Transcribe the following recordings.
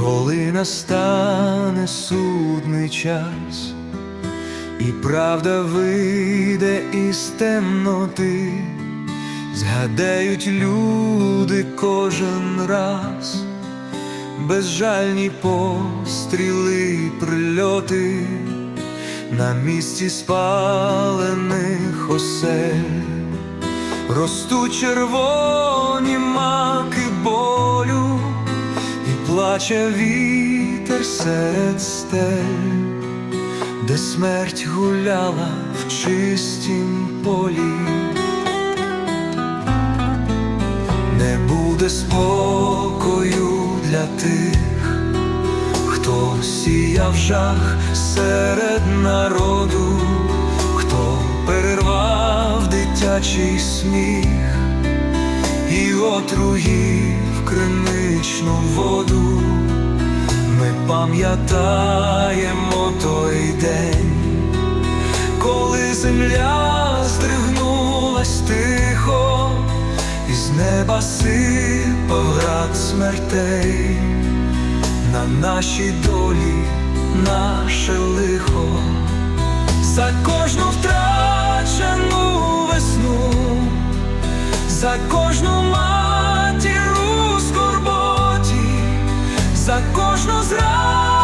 коли настане судний час, і правда вийде із темноти, згадають люди кожен раз, безжальні постріли, прильоти на місці спалених осель. Ростуть червоні плаче вітер серед стель, де смерть гуляла в чистім полі. Не буде спокою для тих, хто сіяв жах серед народу, хто перервав дитячий сміх і отруїв криничну воду. Ми пам'ятаємо той день, коли земля здригнулась тихо, і з неба сипав град смертей, на нашій долі наше лихо, за кожну втрачену весну, за кожну кожну зранену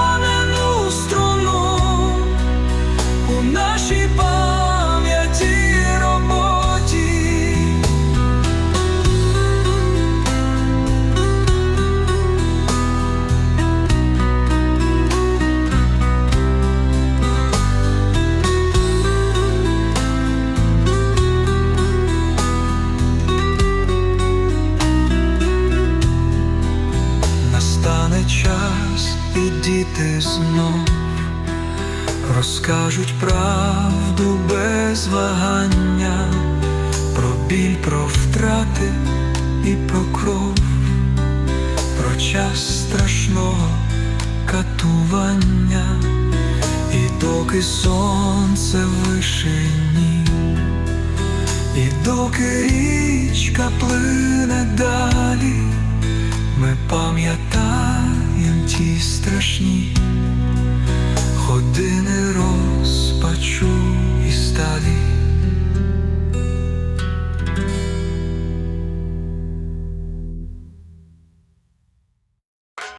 Настане час, і діти знов розкажуть правду без вагання, про біль, про втрати і про кров, про час страшного катування, і доки сонце в вишині, і доки річка плине далі. Ті страшні